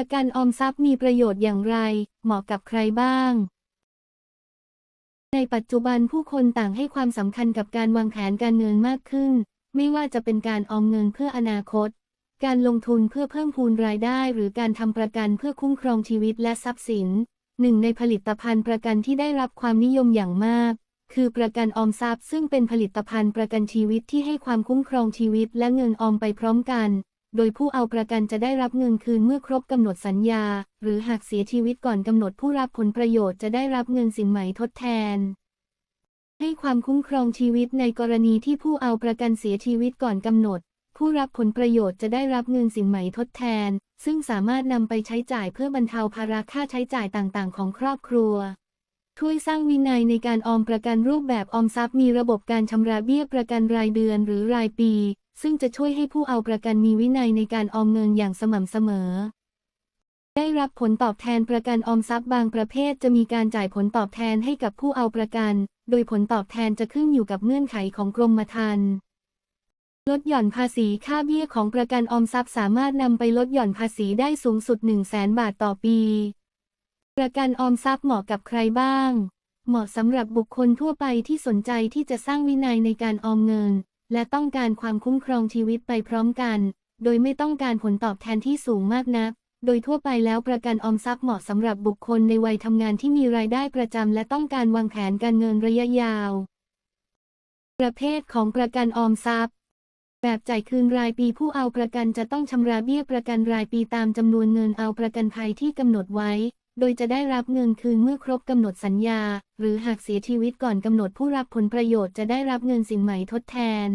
ประกันออมทรัพย์มีประโยชน์อย่างไร เหมาะกับใครบ้าง ในปัจจุบันผู้คนต่างให้ความสำคัญกับการวางแผนการเงินมากขึ้น ไม่ว่าจะเป็นการออมเงินเพื่ออนาคต การลงทุนเพื่อเพิ่มพูนรายได้ หรือการทำประกันเพื่อคุ้มครองชีวิตและทรัพย์สิน หนึ่งในผลิตภัณฑ์ประกันที่ได้รับความนิยมอย่างมากคือประกันออมทรัพย์ซึ่งเป็นผลิตภัณฑ์ประกันชีวิตที่ให้ความคุ้มครองชีวิตและเงินออมไปพร้อมกัน โดยผู้เอาประกันจะได้รับเงินคืนเมื่อครบกำหนดสัญญา หรือหากเสียชีวิตก่อนกำหนดผู้รับผลประโยชน์จะได้รับเงินสินไหมทดแทน ให้ความคุ้มครองชีวิตในกรณีที่ผู้เอาประกันเสียชีวิตก่อนกำหนด ผู้รับผลประโยชน์จะได้รับเงินสินไหมทดแทน ซึ่งสามารถนำไปใช้จ่ายเพื่อบรรเทาภาระค่าใช้จ่ายต่างๆ ของครอบครัวช่วยสร้างวินัยในการออมประกันรูปแบบออมทรัพย์มีระบบการชำระเบี้ยประกันรายเดือนหรือรายปี ซึ่งจะช่วยให้ผู้เอาประกันมีวินัยในการออมเงินอย่างสม่ำเสมอ ได้รับผลตอบแทนประกันออมทรัพย์บางประเภทจะมีการจ่ายผลตอบแทนให้กับผู้เอาประกัน โดยผลตอบแทนจะขึ้นอยู่กับเงื่อนไขของกรมธรรม์ลดหย่อนภาษีค่าเบี้ยของประกันออมทรัพย์สามารถนำไปลดหย่อนภาษีได้สูงสุด 1 0 0 0 0แบาทต่อปี ประกันออมทรัพย์เหมาะกับใครบ้าง เหมาะสำหรับบุคคลทั่วไปที่สนใจที่จะสร้างวินัยในการออมเงิน และต้องการความคุ้มครองชีวิตไปพร้อมกัน โดยไม่ต้องการผลตอบแทนที่สูงมากนัก โดยทั่วไปแล้วประกันออมทรัพย์เหมาะสำหรับบุคคลในวัยทำงานที่มีรายได้ประจำและต้องการวางแผนการเงินระยะยาว ประเภทของประกันออมทรัพย์ แบบจ่ายคืนรายปีผู้เอาประกันจะต้องชำระเบี้ยประกันรายปีตามจำนวนเงินเอาประกันภัยที่กำหนดไว้ โดยจะได้รับเงินคืนเมื่อครบกำหนดสัญญา หรือหากเสียชีวิตก่อนกำหนดผู้รับผลประโยชน์จะได้รับเงินสินไหมทดแทน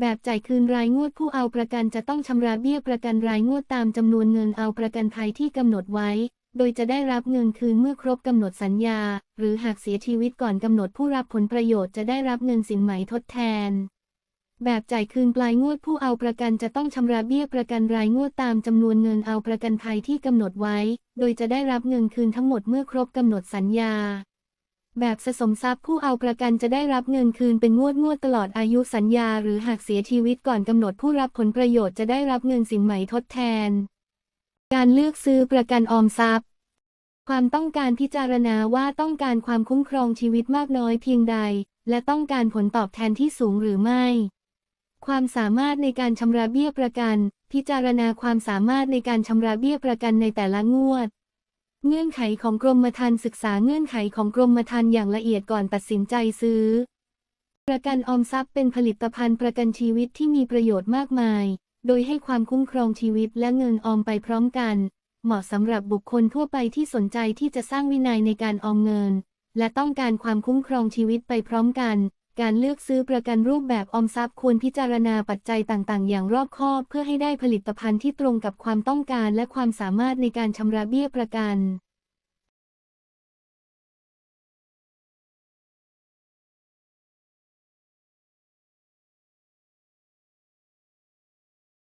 แบบจ่ายคืนรายงวดผู้เอาประกันจะต้องชำระเบี้ยประกันรายงวดตามจำนวนเงินเอาประกันภัยที่กำหนดไว้ โดยจะได้รับเงินคืนเมื่อครบกำหนดสัญญา หรือหากเสียชีวิตก่อนกำหนดผู้รับผลประโยชน์จะได้รับเงินสินไหมทดแทน แบบจ่ายคืนปลายงวดผู้เอาประกันจะต้องชำระเบี้ยประกันรายงวดตามจำนวนเงินเอาประกันภัยที่กำหนดไว้ โดยจะได้รับเงินคืนทั้งหมดเมื่อครบกำหนดสัญญา แบบสะสมทรัพย์ผู้เอาประกันจะได้รับเงินคืนเป็นงวดงวดตลอดอายุสัญญา หรือหากเสียชีวิตก่อนกำหนดผู้รับผลประโยชน์จะได้รับเงินสินไหมทดแทน การเลือกซื้อประกันออมทรัพย์ ความต้องการพิจารณาว่าต้องการความคุ้มครองชีวิตมากน้อยเพียงใด และต้องการผลตอบแทนที่สูงหรือไม่ ความสามารถในการชำระเบี้ยประกัน พิจารณาความสามารถในการชำระเบี้ยประกันในแต่ละงวด เงื่อนไขของกรมธรรม์ศึกษาเงื่อนไขของกรมธรรม์อย่างละเอียดก่อนตัดสินใจซื้อ ประกันออมทรัพย์เป็นผลิตภัณฑ์ประกันชีวิตที่มีประโยชน์มากมาย โดยให้ความคุ้มครองชีวิตและเงินออมไปพร้อมกัน เหมาะสำหรับบุคคลทั่วไปที่สนใจที่จะสร้างวินัยในการออมเงิน และต้องการความคุ้มครองชีวิตไปพร้อมกัน การเลือกซื้อประกันรูปแบบออมทรัพย์ควรพิจารณาปัจจัยต่างๆ อย่างรอบคอบเพื่อให้ได้ผลิตภัณฑ์ที่ตรงกับความต้องการและความสามารถในการชำระเบี้ยประกัน